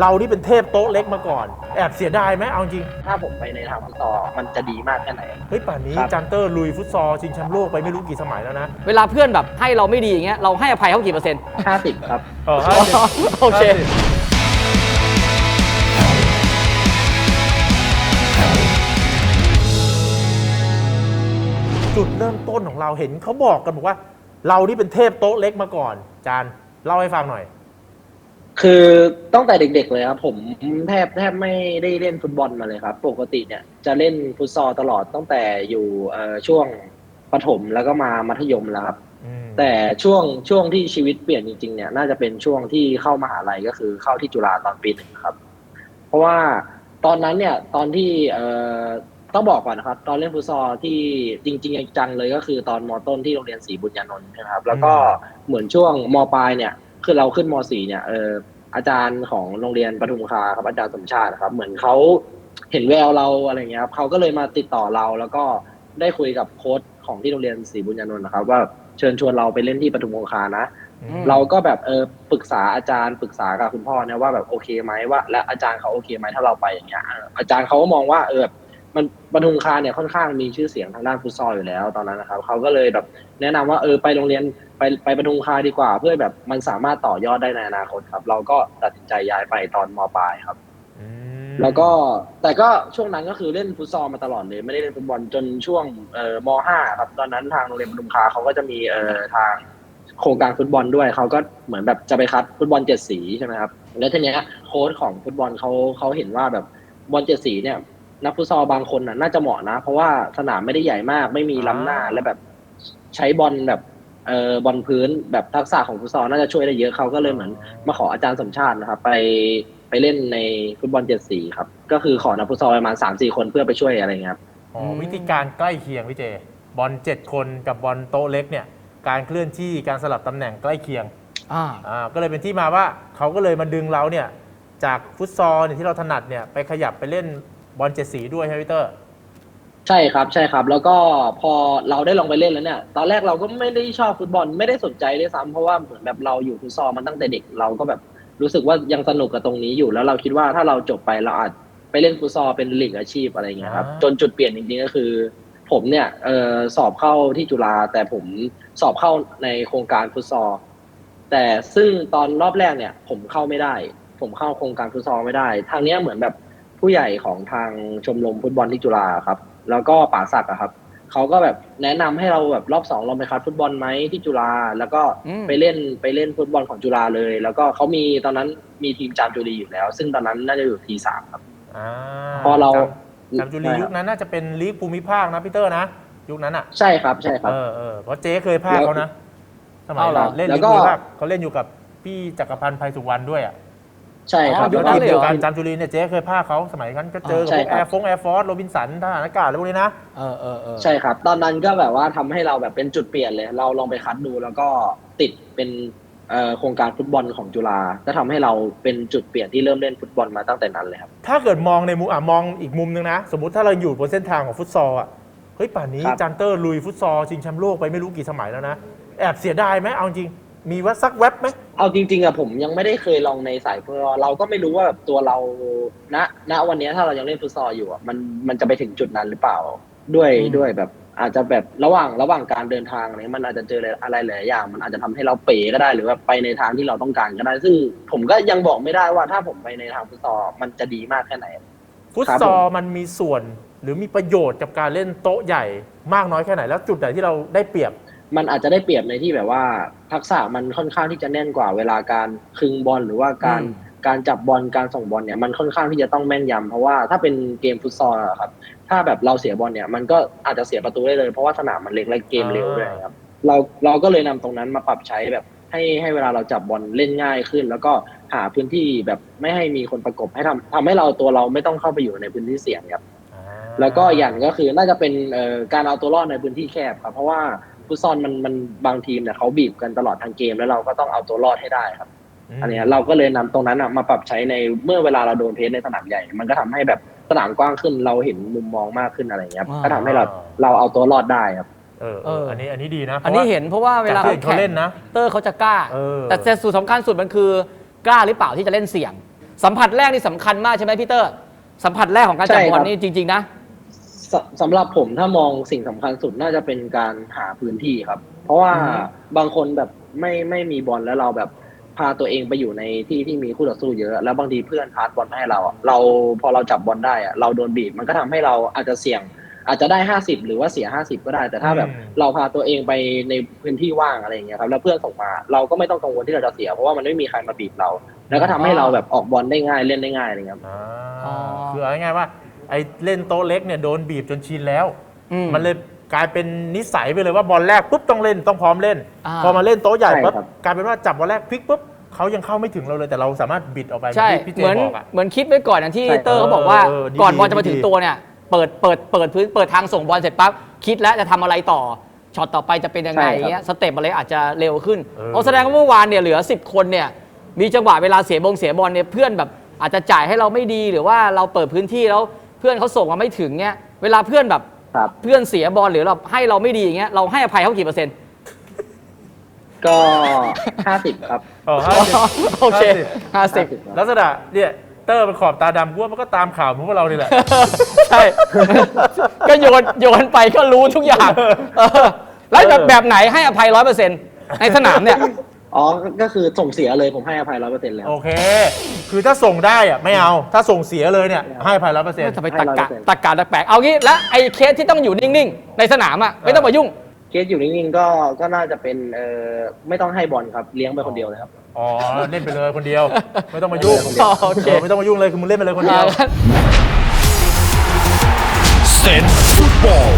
เราที่เป็นเทพโต๊ะเล็กมาก่อน แอบเสียดายไหมเอาจริงถ้าผมไปในทางฟุตซอลมันจะดีมากแค่ไหน เฮ้ยป่านนี้ครับ จันเตอร์ลุยฟุตซอลชิงแชมป์โลกไปไม่รู้กี่สมัยแล้วนะเวลาเพื่อนแบบให้เราไม่ดีอย่างเงี้ยเราให้อภัยเขากี่เปอร์เซ็นต์ 50 ครับ เออโอเคจุดเริ่มต้นของเราเห็นเขาบอกกันบอกว่า เราที่เป็นเทพโต๊ะเล็กมาก่อนจานเล่าให้ฟังหน่อย คือตั้งแต่เด็กๆเลยครับ ผมแทบแทบไม่ได้เล่นฟุตบอลมาเลยครับ ปกติเนี่ยจะเล่นฟุตซอลตลอดตั้งแต่อยู่เอ่อช่วงประถมแล้วก็มามัธยมแล้วครับ อืมแต่ช่วงช่วงที่ชีวิตเปลี่ยนจริงๆเนี่ยน่าจะเป็นช่วงที่เข้ามหาลัยก็คือเข้าที่จุฬาตอนปีหนึ่งครับ เพราะว่าตอนนั้นเนี่ยตอนที่เอ่อต้องบอกก่อนนะครับ ตอนเล่นฟุตซอลที่จริงๆจังๆเลยก็คือตอนมต้นที่โรงเรียนศรีบุญญานนท์ใช่ไหมครับ แล้วก็เหมือนช่วงมปลายเนี่ย คือเราขึ้นมสี่เนี่ยเอออาจารย์ของโรงเรียนปทุมคาครับอาจารย์สมชาติครับ เหมือนเขาเห็นแววเราอะไรเงี้ยครับเขาก็เลยมาติดต่อเราแล้วก็ได้คุยกับโค้ชของที่โรงเรียนศรีบุญญานนท์นะครับ ว่าเชิญชวนเราไปเล่นที่ปทุมคงคานะอืมเราก็แบบเออปรึกษาอาจารย์ปรึกษากับคุณพ่อเนี่ยว่าแบบโอเคไหมว่า และอาจารย์เขาโอเคไหมถ้าเราไปอย่างเงี้ยเอออาจารย์เขาก็มองว่าเออมันปทุมคาเนี่ยค่อนข้างมีชื่อเสียงทางด้านฟุตซอลอยู่แล้วตอนนั้นนะครับเขาก็เลยแบบแนะนำว่าเออไปโรงเรียน ไปไปปทุมคาดีกว่า เพื่อแบบมันสามารถต่อยอดได้ในอนาคตครับ เราก็ตัดสินใจย้ายไปตอนมปลายครับอืมแล้วก็แต่ก็ช่วงนั้นก็คือเล่นฟุตซอลมาตลอดเลย ไม่ได้เล่นฟุตบอลจนช่วงเอ่อม .5 ครับ ตอนนั้นทางโรงเรียนปทุมคาเขาก็จะมีเอ่อทางโครงการฟุตบอลด้วยเขาก็เหมือนแบบจะไปคัดฟุตบอลเจ็ดสีใช่ไหมครับแล้วทีเนี้ยโค้ชของฟุตบอลเขาเขาเห็นว่าแบบบอลเจ็ดสีเนี่ยนักฟุตซอลบางคนน่ะน่าจะเหมาะนะ เพราะว่าสนามไม่ได้ใหญ่มากไม่มีล้ำหน้าและแบบใช้บอลแบบ เอ่อบอลพื้นแบบทักษะของฟุตซอลน่าจะช่วยได้เยอะเขาก็เลยเหมือน มาขออาจารย์สมชาตินะครับ ไปไปเล่นในฟุตบอลเจ็ดสีครับ ก็คือขอนักฟุตซอลประมาณสามสี่คนเพื่อไปช่วยอะไรเงี้ยครับอ๋อวิธีการใกล้เคียงพี่เจ บอลเจ็ดคนกับบอลโต๊ะเล็กเนี่ยการเคลื่อนที่การสลับตำแหน่งใกล้เคียงอ่าอ่าก็เลยเป็นที่มาว่าเขาก็เลยมาดึงเราเนี่ยจากฟุตซอลเนี่ยที่เราถนัดเนี่ยไปขยับไปเล่นบอลเจ็ดสีด้วยใช่ไหมพี่เตอร์ ใช่ครับใช่ครับ แล้วก็พอเราได้ลองไปเล่นแล้วเนี่ย ตอนแรกเราก็ไม่ได้ชอบฟุตบอลไม่ได้สนใจด้วยซ้ำเพราะว่าเหมือนแบบเราอยู่ฟุตซอลมาตั้งแต่เด็กเราก็แบบรู้สึกว่ายังสนุกกับตรงนี้อยู่แล้วเราคิดว่าถ้าเราจบไปเราอาจไปเล่นฟุตซอลเป็นลีกอาชีพอะไรเงี้ยครับอ่าจนจุดเปลี่ยนจริงๆก็คือ ผมเนี่ยเออสอบเข้าที่จุฬาแต่ผมสอบเข้าในโครงการฟุตซอลแต่ซึ่งตอนรอบแรกเนี่ย ผมเข้าไม่ได้ ผมเข้าโครงการฟุตซอลไม่ได้ ทางเนี้ยเหมือนแบบ ผู้ใหญ่ของทางชมรมฟุตบอลที่จุฬาครับ แล้วก็ป่าศักดิ์อะครับเขาก็แบบแนะนำให้เราแบบรอบสองลองไปคัดฟุตบอลไหมที่จุฬาแล้วก็อืมไปเล่นไปเล่นฟุตบอลของจุฬาเลย แล้วก็เขามีตอนนั้นมีทีมจามจุรีอยู่แล้ว ซึ่งตอนนั้นน่าจะอยู่ทีสามครับอ่าพอเราจำจำจุลีใช่ครับยุคนั้นน่าจะเป็นลีกภูมิภาคนะพี่เตอร์นะยุคนั้นอะใช่ครับใช่ครับเออเออเพราะเจ๊เคยพาเขานะสมัยเอาเหรอเล่นแล้ลีกวก็ภูมิภาคเขาเล่นอยู่กับพี่จักรพันธ์ไพสุวรรณด้วยอะ ใช่ครับ อ๋อยุแล้วคทีมเดียวกันเลยเหรอจำจุลีเนี่ยเจ๊เคยพาเขาสมัยนั้นก็เจอกับใช่พวกครัแอบร์ฟงแอร์ฟอร์สโรบินสันทหารอากาศอะไรพวกนี้นะ เออเออเออใช่ครับ ตอนนั้นก็แบบว่าทำให้เราแบบเป็นจุดเปลี่ยนเลย เราลองไปคัดดูแล้วก็ติดเป็นเอ่อโครงการฟุตบอลของจุฬาก็ทำให้เราเป็นจุดเปลี่ยนที่เริ่มเล่นฟุตบอลมาตั้งแต่นั้นเลยครับ ถ้าเกิดมองในมุมอะมองอีกมุมนึงนะ สมมุติถ้าเราอยู่บนเส้นทางของฟุตซอลอะเฮ้ยป่านนี้ครับ จันเตอร์ลุยฟุตซอลชิงแชมป์โลกไปไม่รู้กี่สมัยแล้วนะ แอบเสียดายไหมเอาจริง มีว่าสักแวบไหมเอาจริงๆอะผมยังไม่ได้เคยลองในสายฟุตซอลเราก็ไม่รู้ว่าแบบตัวเราณณวันนี้ถ้าเรายังเล่นฟุตซอลอยู่อะมันมันจะไปถึงจุดนั้นหรือเปล่าด้วยอืมด้วยแบบอาจจะแบบระหว่างระหว่างการเดินทางอะไรเงี้ยมันอาจจะเจออะไรหลายๆอย่าง มันอาจจะทำให้เราเป๋ก็ได้หรือว่าไปในทางที่เราต้องการก็ได้ ซึ่งผมก็ยังบอกไม่ได้ว่าถ้าผมไปในทางฟุตซอลมันจะดีมากแค่ไหนฟุตครับซอลผมมันมีส่วนหรือมีประโยชน์กับการเล่นโต๊ะใหญ่มากน้อยแค่ไหนแล้วจุดไหนที่เราได้เปรียบ มันอาจจะได้เปรียบในที่แบบว่า ทักษะมันค่อนข้างที่จะแน่นกว่าเวลาการคึงบอลหรือว่าการอืมการจับบอลการส่งบอลเนี่ยมันค่อนข้างที่จะต้องแม่นยำเพราะว่าถ้าเป็นเกมฟุตซอลอะครับ ถ้าแบบเราเสียบอลเนี่ยมันก็อาจจะเสียประตูได้เลยเพราะว่าสนามมันเล็กและเกมเร็วด้วยครับ เราเราก็เลยนำตรงนั้นมาปรับใช้แบบให้ให้เวลาเราจับบอลเล่นง่ายขึ้น แล้วก็หาพื้นที่แบบไม่ให้มีคนประกบให้ทำทำให้เราตัวเราไม่ต้องเข้าไปอยู่ในพื้นที่เสี่ยงครับอ่าแล้วก็อย่างก็คือน่าจะเป็นเอ่อการเอาตัวรอดในพื้นที่แคบครับเพราะว่า ฟุตซอลมันมันบางทีมเนี่ยเขาบีบกันตลอดทางเกมแล้วเราก็ต้องเอาตัวรอดให้ได้ครับมอันเนี้ยเราก็เลยนำตรงนั้นอะมาปรับใช้ในเมื่อเวลาเราโดนเพสในสนามใหญ่ มันก็ทำให้แบบสนามกว้างขึ้นเราเห็นมุมมองมากขึ้นอะไรเงี้ยครับอ่าก็ทำให้เราเราเอาตัวรอดได้ครับเออเอเออออัอันนี้อันนี้ดีนะ อันนี้เห็นเพราะว่าเวลาจากที่เห็นเขาเล่นนะ เตอร์เขาจะกล้าเออแต่แต่สุดสำคัญสุดมันคือกล้าหรือเปล่าที่จะเล่นเสี่ยง สัมผัสแรกนี่สำคัญมากใช่ไหมพี่เตอร์ สัมผัสแรกของการจับใช่บอลครับนี่จริง ๆ นะ สสำหรับผมถ้ามองสิ่งสำคัญสุดน่าจะเป็นการหาพื้นที่ครับ เพราะว่าอืมบางคนแบบไม่ไม่มีบอลแล้วเราแบบพาตัวเองไปอยู่ในที่ที่มีคู่ต่อสู้เยอะ แล้วบางทีเพื่อนพาสบอลมาให้เราอะเราพอเราจับบอลได้อะเราโดนบีบมันก็ทำให้เราอาจจะเสี่ยง อาจจะได้ห้าสิบหรือว่าเสียห้าสิบก็ได้ แต่ถ้าแบบอืม เราพาตัวเองไปในพื้นที่ว่างอะไรอย่างเงี้ยครับ แล้วเพื่อนส่งมา เราก็ไม่ต้องกังวลที่เราจะเสีย เพราะว่ามันไม่มีใครมาบีบเรา แล้วก็ทำให้เราแบบออกบอลได้ง่ายเล่นได้ง่ายอะไรเงี้ยครับ อ่าอ๋อ คือเอาง่ายๆว่า ไอ้เล่นโต๊ะเล็กเนี่ยโดนบีบจนชินแล้ว อืม มันเลยกลายเป็นนิสัยไปเลยว่าบอลแรกปุ๊บต้องเล่นต้องพร้อมเล่น อ่าพอมาเล่นโต๊ะใหญ่ใช่ปุ๊บครับ กลายเป็นว่าจับบอลแรกพลิกปุ๊บเขายังเข้าไม่ถึงเราเลยแต่เราสามารถบิดออกไปใช่ที่พี่เจเหมือนบอกอะ เหมือนคิดไว้ก่อนอย่างที่ใช่เตอร์เขาบอกว่า เออเออดีก่อนบอลดีจะมาถึงดี ตัวเนี่ย เปิดเปิดเปิดพื้นเปิดทางส่งบอลเสร็จปั๊บคิดแล้วจะทำอะไรต่อช็อตต่อไปจะเป็นยังไงใช่ครับอย่างเงี้ยสเต็ปอะไรอาจจะเร็วขึ้นเออ เอาแสดงว่าเมื่อวานเนี่ยเหลือ 10 คนเนี่ยมีจังหวะเวลาเสียบงเสียบอลเนี่ยเพื่อนแบบอาจจะจ่ายให้เราไม่ดีหรือว่าเราเปิดพื้นที่แล้ว เพื่อนเขาส่งมาไม่ถึงเงี้ยเวลาเพื่อนแบบครับ เพื่อนเสียบอลหรือเราให้เราไม่ดีอย่างเงี้ยเราให้อภัยเขากี่เปอร์เซ็นต์ก็ห้าสิบครับอ๋อห้าสิบ โอเคห้าสิบ 50 ลักษณะเนี่ยเตอร์เป็นขอบตาดำกูว่ามันก็ตามข่าวพวกเรานี่แหละ ใช่ ก็โยนโยนไปก็รู้ทุกอย่างเออแล้วแบบเออแบบไหนให้อภัยร้อยเปอร์เซ็นต์ในสนามเนี่ย อ๋อ ก็คือส่งเสียเลยผมให้อภัยร้อยเปอร์เซ็นต์แล้ว โอเค คือถ้าส่งได้อะไม่เอา ถ้าส่งเสียเลยเนี่ยให้ภายร้อยเปอร์เซ็นต์จะไปตักกะ100%ตักกะตักแปลกเอางี้แล้วไอ้เคสที่ต้องอยู่นิ่งๆ ในสนามอะไม่ต้องมายุ่ง เคสอยู่นิ่งๆก็ก็น่าจะเป็นเอ่อไม่ต้องให้บอลครับเลี้ยงไปคนเดียวเลยครับ อ๋อเล่นไปเลยคนเดียว ไม่ต้องมายุ่งโอเคเออไม่ต้องมายุ่งเลยคือมึงเล่นไปเลยคนเดียวอ่า Zen Football